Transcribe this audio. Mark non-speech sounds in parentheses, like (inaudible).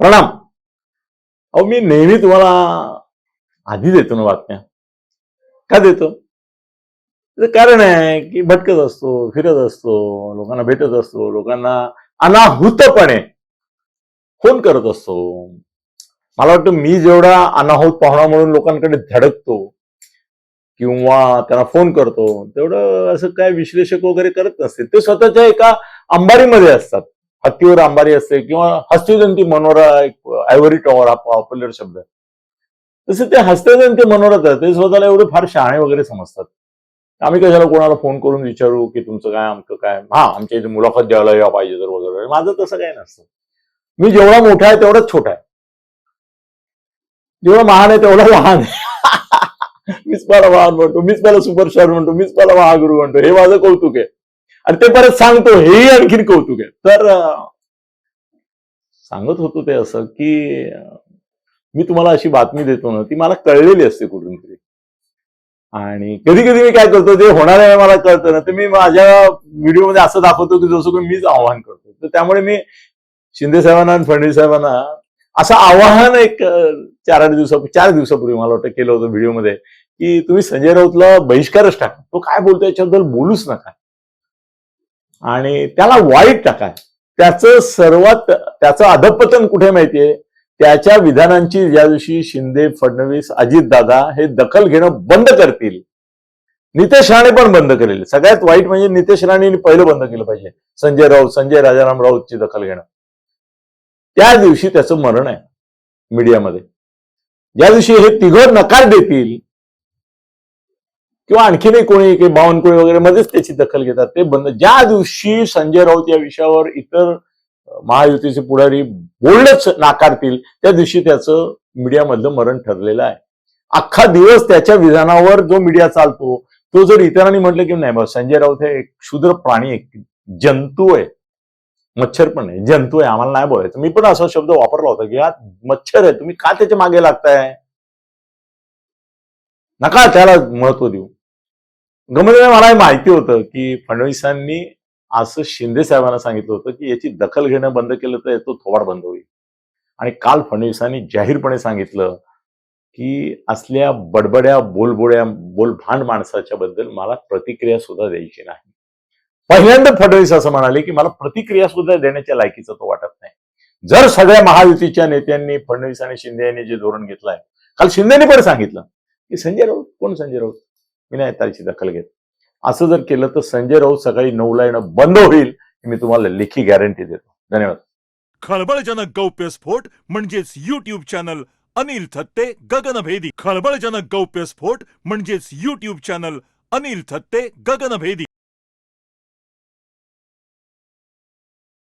प्रणाम. अहो मी नेहमी तुम्हाला आधी देतो ना बातम्या. का देतो? त्याचं कारण आहे की भटकत असतो फिरत असतो लोकांना भेटत असतो लोकांना अनाहूतपणे फोन करत असतो. मला वाटतं मी जेवढा अनाहूत पाहुणा म्हणून लोकांकडे धडकतो किंवा त्यांना फोन करतो तेवढं असं काय विश्लेषक वगैरे करत नसते ते स्वतःच्या एका अंबारीमध्ये असतात. हत्तीवर अंबारी असते किंवा हस्तिजंती मनोरा एक आयव्हरी टॉवर हा पॉप्युलर शब्द आहे. तसे ते हस्तिजंती मनोरा आहे ते स्वतःला एवढे फार शहाणे वगैरे समजतात. आम्ही कशाला कोणाला फोन करून विचारू की तुमचं काय आमचं काय? हा आमच्या इथे मुलाखत द्यायला या पाहिजे तर वगैरे. म्हणजे माझं तसं काय नसतं. मी जेवढा मोठा आहे तेवढाच छोटा आहे. जेवढा महान आहे तेवढा लहान आहे. (laughs) मीच मला महान म्हणतो मीच मला सुपरस्टार म्हणतो मीच मला महागुरु म्हणतो. हे माझं कौतुक आहे. आणि ते परत सांगतो हेही आणखीन कौतुक आहे. तर सांगत होतो ते असं की मी तुम्हाला अशी बातमी देतो ना ती मला कळलेली असते कुठून तरी आणि कधी कधी मी काय करतो जे होणार आहे मला कळतं ना ते मी माझ्या व्हिडिओमध्ये असं दाखवतो की जसं की मीच आव्हान करतो. तर त्यामुळे मी शिंदे साहेबांना आणि फडणवीस साहेबांना असं आवाहन एक चार आठ दिवसा चार दिवसापूर्वी मला वाटतं केलं होतं व्हिडिओमध्ये की तुम्ही संजय राऊतला बहिष्कारच टाका. तो काय बोलतो याच्याबद्दल बोलूच नका. आणि त्याला वाईट टाकाय. त्याचं सर्वात त्याचं अधपतन कुठे माहितीये? त्याच्या विधानांची ज्या दिवशी शिंदे फडणवीस अजितदादा हे दखल घेणं बंद करतील. नितेश राणे पण बंद करेल. सगळ्यात वाईट म्हणजे नितेश राणेने पहिलं बंद केलं पाहिजे. संजय राऊत संजय राजाराम राऊतची दखल घेणं. त्या दिवशी त्याचं मरण आहे मीडियामध्ये. ज्या दिवशी हे तिघं नकार देतील किंवा आणखीनही कोणी काही बावनकुळे वगैरे मध्येच त्याची दखल घेतात. ते बंद ज्या दिवशी संजय राऊत या विषयावर इतर महायुतीचे पुढारी बोलणंच नाकारतील त्या दिवशी त्याचं मीडियामधलं मरण ठरलेलं आहे. अख्खा दिवस त्याच्या विधानावर जो मीडिया चालतो तो जर इतरांनी म्हटलं की नाही बाबा संजय राऊत हे एक क्षुद्र प्राणी आहे जंतू आहे. मच्छर पण आहे जंतू आहे आम्हाला नाही बोलायचं. मी पण असा शब्द वापरला होता की हा मच्छर आहे तुम्ही का त्याच्यामागे लागताय? नका त्याला महत्त्व देऊ. गमतीने म्हणजे मला हे माहिती होतं की फडणवीसांनी असं शिंदे साहेबांना सांगितलं होतं की याची दखल घेणं बंद केलं तर याचं थोबाड बंद होईल. आणि काल फडणवीसांनी जाहीरपणे सांगितलं की असल्या बडबड्या बोलबोड्या बोलभांड माणसाच्या बद्दल मला प्रतिक्रिया सुद्धा द्यायची नाही. पहिल्यांदा फडणवीस असं म्हणाले की मला प्रतिक्रिया सुद्धा देण्याच्या लायकीचं तो वाटत नाही. जर सगळ्या महायुतीच्या नेत्यांनी फडणवीस आणि शिंदे यांनी जे धोरण घेतलंय काल शिंदेने पण सांगितलं की संजय राऊत कोण संजय राऊत? मी नाही त्याची दखल घेत. असं जर केलं तर संजय राऊत सकाळी नऊला येणं बंद होईल मी तुम्हाला लेखी गॅरंटी देतो. धन्यवाद. खळबळजनक गौप्यस्फोट म्हणजेच युट्यूब चॅनल अनिल थत्ते गगनभेदी. खळबळजनक गौप्यस्फोट म्हणजेच युट्यूब चॅनल अनिल थत्ते गगनभेदी.